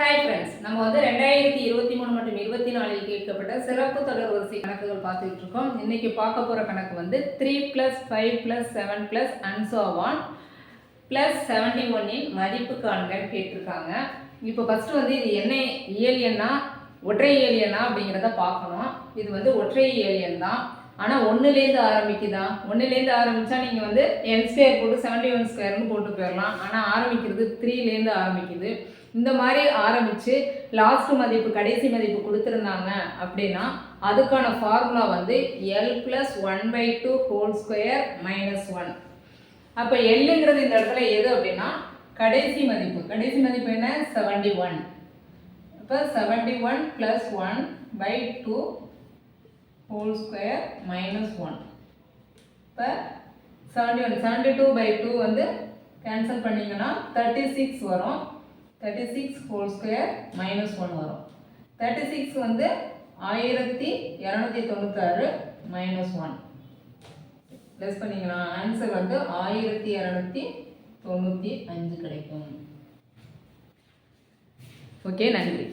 Hi friends நம்ம வந்து ரெண்டாயிரத்தி இருபத்தி மூணு மற்றும் இருபத்தி நாலில் கேட்கப்பட்ட சிறப்பு தொடர் வரிசை கணக்குகள் பார்த்துக்கிட்டு இருக்கோம். இன்னைக்கு பார்க்க போகிற கணக்கு வந்து three plus five plus seven plus and so on plus seventy ஒன்னின் மதிப்பு காண்கன்னு கேட்டிருக்காங்க. இப்போ ஃபஸ்ட்டு வந்து இது என்ன இயல் எண்ணா ஒற்றை இயல் எண்ணா அப்படிங்கிறத பார்க்கணும். இது வந்து ஒற்றை இயல் எண் தான். ஆனால் ஒன்றுலேருந்து ஆரம்பிக்குதான் ஒன்றுலேருந்து ஆரம்பித்தா நீங்கள் வந்து என் ஸ்கொயர் போட்டு செவன்டி ஒன் ஸ்கொயர்னு போட்டு போயிடலாம் ஆனால் ஆரம்பிக்கிறது த்ரீலேருந்து ஆரம்பிக்குது. இந்த மாதிரி ஆரம்பித்து லாஸ்ட் மதிப்பு கடைசி மதிப்பு கொடுத்துருந்தாங்க அப்படின்னா அதுக்கான ஃபார்முலா வந்து L plus one by two whole square minus one அப்போ எல்லுங்கிறது இந்த இடத்துல எது அப்படின்னா கடைசி மதிப்பு. கடைசி மதிப்பு என்ன? செவன்டி ஒன் இப்போ seventy one plus one by two whole square minus one இப்போ seventy one seventy two by two வந்து கேன்சல் பண்ணிங்கன்னா தேர்ட்டி சிக்ஸ் வரும். Thirty six whole square minus one வரும். தேர்ட்டி சிக்ஸ் வந்து ஆயிரத்தி இரநூத்தி தொண்ணூத்தாறு மைனஸ் ஒன் ப்ளஸ் பண்ணிக்கலாம் ஆன்சர் வந்து ஆயிரத்தி இரநூத்தி தொண்ணூற்றி அஞ்சு கிடைக்கும். ஓகே நன்றி.